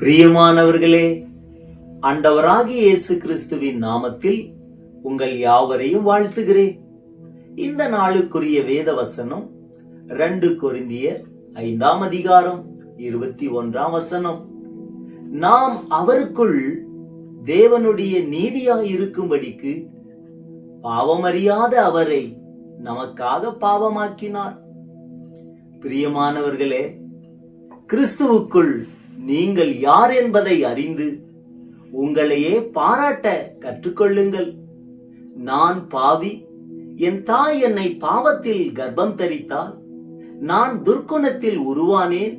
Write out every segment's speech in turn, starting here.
பிரியமானவர்களே ஆண்டவராகிய இயேசு கிறிஸ்துவின் நாமத்தில் உங்கள் யாவரையும் வாழ்த்துகிறேன். இந்த நாளுக்குரிய வேத வசனம் ரெண்டு குறிந்திய ஐந்தாம் அதிகாரம் இருபத்தி ஒன்றாம் வசனம். நாம் அவருக்குள் தேவனுடைய நீதியாய் இருக்கும்படிக்கு பாவமறியாத அவரை நமக்காக பாவமாக்கினார். பிரியமானவர்களே கிறிஸ்துவுக்குள் நீங்கள் யார் என்பதை அறிந்து உங்களையே பாராட்ட கற்றுக்கொள்ளுங்கள். நான் பாவி என் தாய் என்னை பாவத்தில் கர்ப்பம் தரித்தால் நான் துர்க்குணத்தில் உருவானேன்.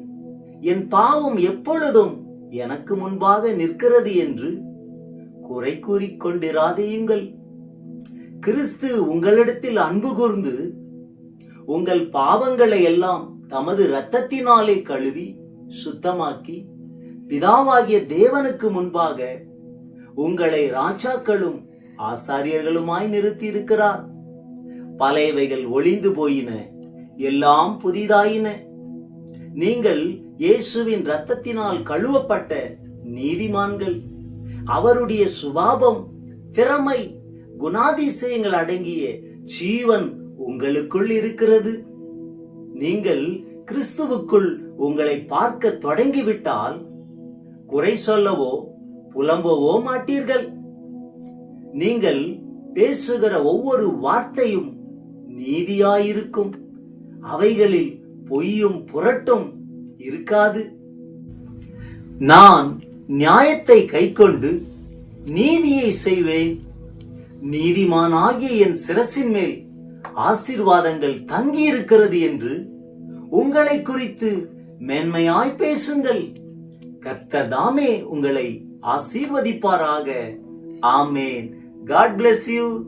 என் பாவம் எப்பொழுதும் எனக்கு முன்பாக நிற்கிறது என்று குறை கூறிக்கொண்டிராதேயுங்கள் கிறிஸ்து உங்களிடத்தில் அன்பு கூர்ந்து உங்கள் பாவங்களை எல்லாம் தமது இரத்தத்தினாலே கழுவி சுத்தமாக்கி பிதாவாகிய தேவனுக்கு முன்பாக உங்களை ராஜாக்களும் ஆசாரியர்களுமாய் நிறுத்தி இருக்கிறார் பழையவைகள் ஒளிந்து போயின எல்லாம் புதிதாயின. நீங்கள் இயேசுவின் இரத்தத்தினால் கழுவப்பட்ட நீதிமான்கள் அவருடைய சுபாவம் திறமை குணாதிசயங்கள் அடங்கிய ஜீவன் உங்களுக்குள் இருக்கிறது. நீங்கள் கிறிஸ்துவுக்குள் உங்களை பார்க்க தொடங்கிவிட்டால் குறை சொல்லவோ புலம்பவோ மாட்டீர்கள். நீங்கள் பேசுகிற ஒவ்வொரு வார்த்தையும் நீதியாயிருக்கும். அவைகளில் பொய்யும் புரட்டும் இருக்காது. நான் நியாயத்தை கைக்கொண்டு நீதியை செய்வேன். நீதிமானாகிய என் சிரசின் மேல் ஆசீர்வாதங்கள் தங்கியிருக்கிறது என்று உங்களை குறித்து மேன்மையாய் பேசுங்கள். கர்த்ததாமே உங்களை ஆசீர்வதிப்பாராக. ஆமேன். God bless you